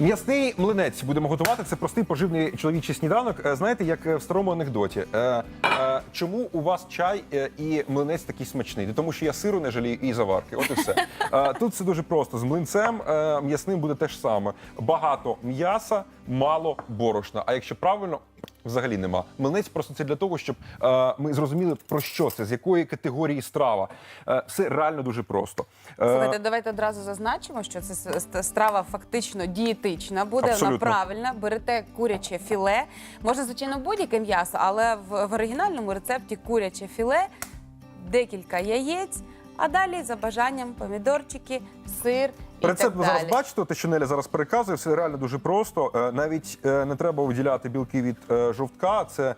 М'ясний млинець будемо готувати. Це простий поживний чоловічий сніданок. Е, Знаєте, як е, в старому анекдоті. Е, чому у вас чай і млинець такий смачний? Тому що я сиру не жалію і заварки. От і все. Тут все дуже просто. З млинцем м'ясним буде те ж саме. Багато м'яса, мало борошна. А якщо правильно. Взагалі нема. Млинець просто це для того, щоб е, ми зрозуміли про що це, з якої категорії страва. Е, все реально дуже просто. Е, Слухайте, давайте одразу зазначимо, що це с- страва фактично дієтична, буде вона Абсолютно. правильна. Берете куряче філе. Можна, звичайно, будь-яке м'ясо, але в, в оригінальному рецепті куряче філе, декілька яєць, а далі за бажанням помідорчики, сир і Рецепт так ви зараз далі. бачите, те, що Неля зараз переказує, все реально дуже просто. Е, Навіть е, не треба виділяти білки від е, жовтка. Це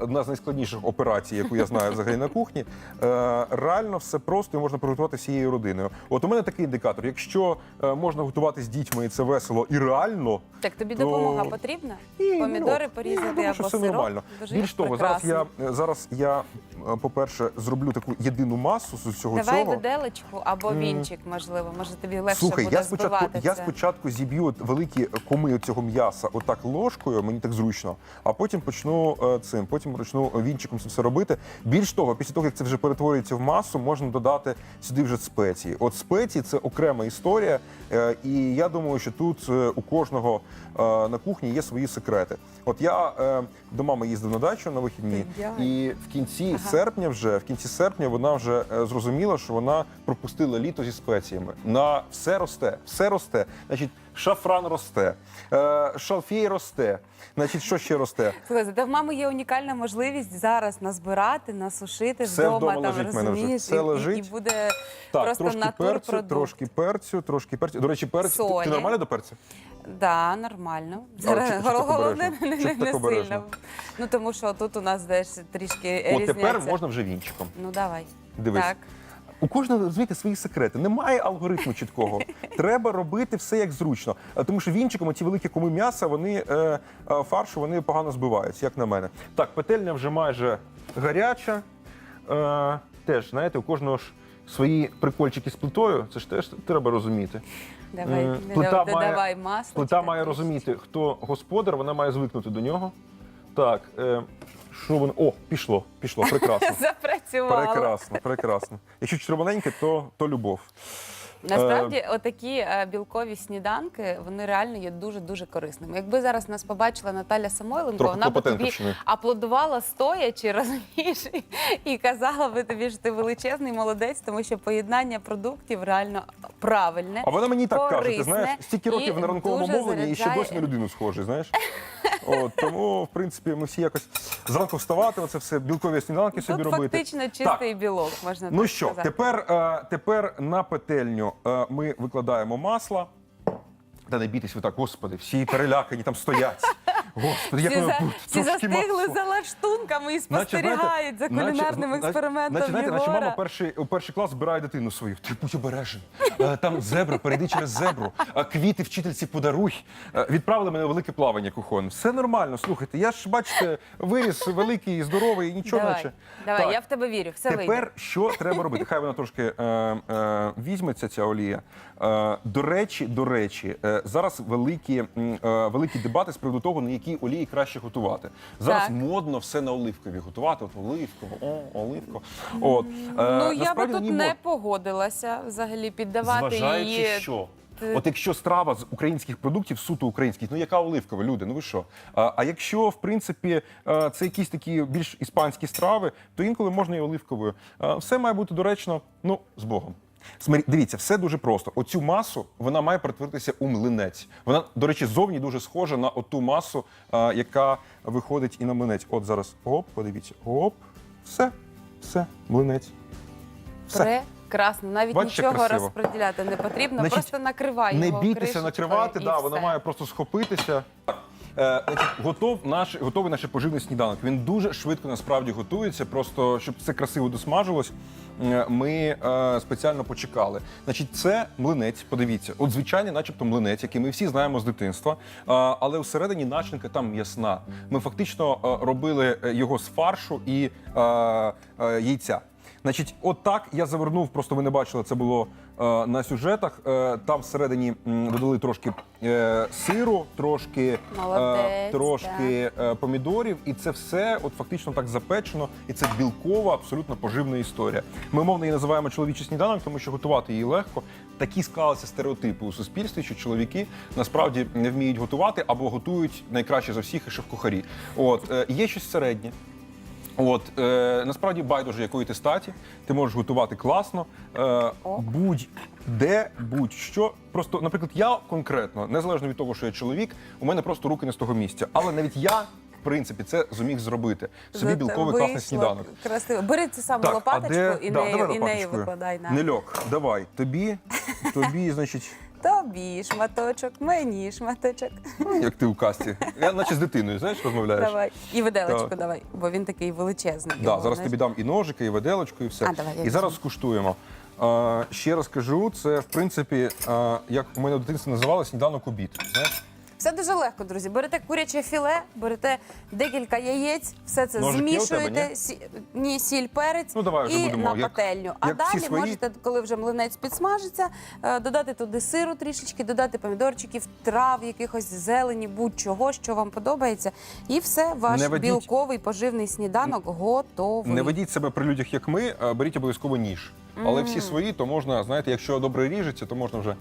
одна з найскладніших операцій, яку я знаю взагалі на кухні. Реально все просто і можна приготувати всією родиною. От у мене такий індикатор. Якщо можна готувати з дітьми і це весело і реально, Так, тобі то- допомога потрібна? І, Помідори ну, порізати я думаю, або що все сироп? нормально. Дуже Більш того, зараз я зараз я, е, по-перше, зроблю таку єдину масу з усього Давай цього. виделечку або вінчик, можливо. Може тобі легше Слухай, буде я спочатку, збивати я це. спочатку зіб'ю от великі коми цього м'яса отак ложкою, мені так зручно, а потім почну е, цим, потім почну вінчиком це все робити. Більш того, після того, як це вже перетворюється в масу, можна додати сюди вже спеції. От спеції це окрема історія, е, і я думаю, що тут е, у кожного е, на кухні є свої секрети. От я е, до мами їздив на дачу на вихідні, і в кінці Ага. серпня вже в кінці серпня вона вже е, зрозуміла, що вона пропустила літо зі спеціями. На все росте, все росте. Значить, шафран росте, е, шалфей росте. Значить, що ще росте? Слухай, зате в мами є унікальна можливість зараз назбирати, насушити Все вдома, вдома там лежить в мене вже. розумієш, Все і, лежить. І, буде Так, просто трошки перцю, натурпродукт. трошки перцю, трошки перцю. До речі, перець. Ти, Солі. ти нормально до перцю? Да, нормально. Зараз чи так головне обережно? не, Чи не, так не обережно? сильно. Ну тому що тут у нас десь трішки От різняться. тепер можна вже вінчиком. Ну давай. Дивись. Так. У кожного розумієте, свої секрети. Немає алгоритму чіткого. Треба робити все як зручно. Тому що вінчиком ті великі коми м'яса, вони е, е, фаршу вони погано збиваються, як на мене. Так, петельня вже майже гаряча. Е, теж, знаєте, у кожного ж свої прикольчики з плитою. Це ж теж треба розуміти. Давай, Е, дода- додавай масло. Плита має розуміти, хто господар, вона має звикнути до нього. Так, е, що воно. О, пішло, пішло, прекрасно. Запрацювало. Прекрасно, прекрасно. Якщо червоненьке, то, то любов. Насправді, Е, отакі е, білкові сніданки вони реально є дуже дуже корисними. Якби зараз нас побачила Наталя Самойленко, Трохи вона б тобі аплодувала стоячи, розумієш, і, і казала би тобі, що ти величезний молодець, тому що поєднання продуктів реально правильне. А вона мені так каже, ти знаєш, стільки і років на ранковому мовленні і ще досі на людину схожий, знаєш. От, тому, в принципі, ми всі якось зранку вставати, оце все білкові сніданки собі Тут робити. фактично Так, чистий білок, можна Ну так що, сказати. тепер, е, тепер на петельню е, ми викладаємо масло. Та не бійтесь ви так, господи, всі перелякані там стоять. Господи, як за, тут, всі застигли масло. за лаштунками і Наче, знаєте, спостерігають за наче- кулінарним наче- експериментом Наче, знаєте, наче мама перший, у перший клас збирає дитину свою. Ти будь обережен. Е, Там зебра, перейди через зебру. А Квіти вчительці подаруй. Е, Відправили мене велике плавання кухонне. Все нормально, слухайте. Я ж, бачите, виріс великий, здоровий, і нічого Давай, наче. давай, Так. я в тебе вірю, все Тепер вийде. що треба робити? Хай вона трошки е, е, візьметься, ця олія. Е, до речі, до речі, е, зараз великі, м, е, великі дебати з приводу того, на якій олії краще готувати. Зараз Так. модно все на оливкові готувати. От оливково, о, оливково. От. Е, Ну, я би насправді тут не мод. погодилася взагалі піддавати Зважаючи, її. що. От якщо страва з українських продуктів, суто українських, ну яка оливкова, люди, ну ви що? А, а якщо, в принципі, е, це якісь такі більш іспанські страви, то інколи можна і оливковою. А, Все має бути доречно, ну, з Богом. Смирі- Дивіться, все дуже просто. Оцю масу вона має перетворитися у млинець. Вона, до речі, зовні дуже схожа на оту масу, а, яка виходить і на млинець. От зараз оп, подивіться, оп, все, все, млинець. Все. Прекрасно, навіть Бачите, нічого красиво? розподіляти не потрібно, Значить, просто накривай Не бійтеся кришечкою накривати, і да, все. вона має просто схопитися. Е, значить, готов наш, готовий наш поживний сніданок. Він дуже швидко насправді готується. Просто щоб це красиво досмажилось, е, ми е, спеціально почекали. Значить, це млинець. Подивіться, от звичайний, начебто, млинець, який ми всі знаємо з дитинства. Е, але всередині начинка там м'ясна. Ми фактично е, робили е, його з фаршу і е, е, яйця. Значить, от так я завернув, просто ви не бачили, це було е, на сюжетах. Е, там всередині м, додали трошки е, сиру, трошки, Молодець, трошки е, помідорів, і це все от фактично так запечено, і це білкова, абсолютно поживна історія. Ми мовно її називаємо чоловічий сніданок, тому що готувати її легко. Такі склалися стереотипи у суспільстві, що чоловіки насправді не вміють готувати або готують найкраще за всіх і шеф-кухарі. От е, є щось середнє. От е, насправді байдуже якої ти статі, ти можеш готувати класно, е, будь-де, будь-що. Просто, наприклад, я конкретно, незалежно від того, що я чоловік, у мене просто руки не з того місця. Але навіть я, в принципі, це зуміг зробити. Собі Зате білковий класний сніданок. Красиво. Бери цю саму лопаточку і, Да, нею, давай і нею лопаточкою. викладай на. Нельок, давай. Тобі, тобі, значить, Тобі шматочок, мені шматочок. як ти у касті. Я наче з дитиною, знаєш, розмовляєш. Давай. І виделочку Так. давай, бо він такий величезний. Да, Його, зараз знаєш. тобі дам і ножики, і виделочку, і все. А, давай, я і зараз скуштуємо. Е, ще раз кажу, це в принципі, е, як у мене в дитинстві називали сніданок обід. Знаєш? Все дуже легко, друзі. Берете куряче філе, берете декілька яєць, все це Ножик є у змішуєте. тебе, ні? сі- ні, сіль, перець Ну, давай вже і будемо, на як- пательню. А як всі далі свої. можете, коли вже млинець підсмажиться, е, додати туди сиру трішечки, додати помідорчиків, трав, якихось зелені, будь-чого, що вам подобається. І все, ваш Не ведіть- білковий поживний сніданок готовий. Не ведіть себе при людях, як ми, а беріть обов'язково ніж. Але всі свої, то можна, знаєте, якщо добре ріжеться, то можна вже.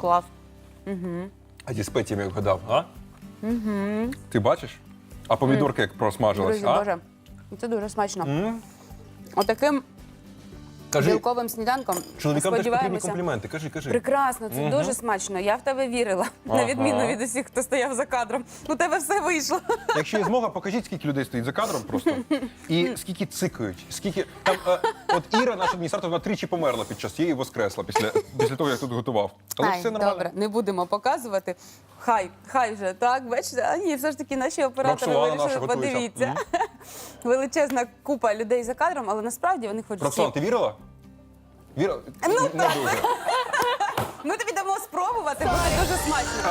Клас. А зі спеціями як вгадав, а? Угу. Ти бачиш? А помідорка як просмажилась, Друзі, а? Боже, це дуже смачно. М? Отаким Кажи, білковим сніданком чоловікам теж потрібні сподіваємося. компліменти. Кажи, кажи. Прекрасно, це дуже смачно. Я в тебе вірила, Ага. на відміну від усіх, хто стояв за кадром. У тебе все вийшло. Якщо є змога, покажіть, скільки людей стоїть за кадром просто. І скільки цикають. Скільки там е, от Іра, наш адміністратор, вона тричі померла під час її воскресла після, після того, як тут готував. Але Ай, все нормально. добре, не будемо показувати. Хай, хай вже так. Бачите, а ні, все ж таки наші оператори Роксолана вирішили. наша готується. Подивіться. Величезна купа людей за кадром, але насправді вони хочуть. Роксолана, ти вірила? Вірила? Ну, не дуже. Ми тобі дамо спробувати, бо це дуже смачно.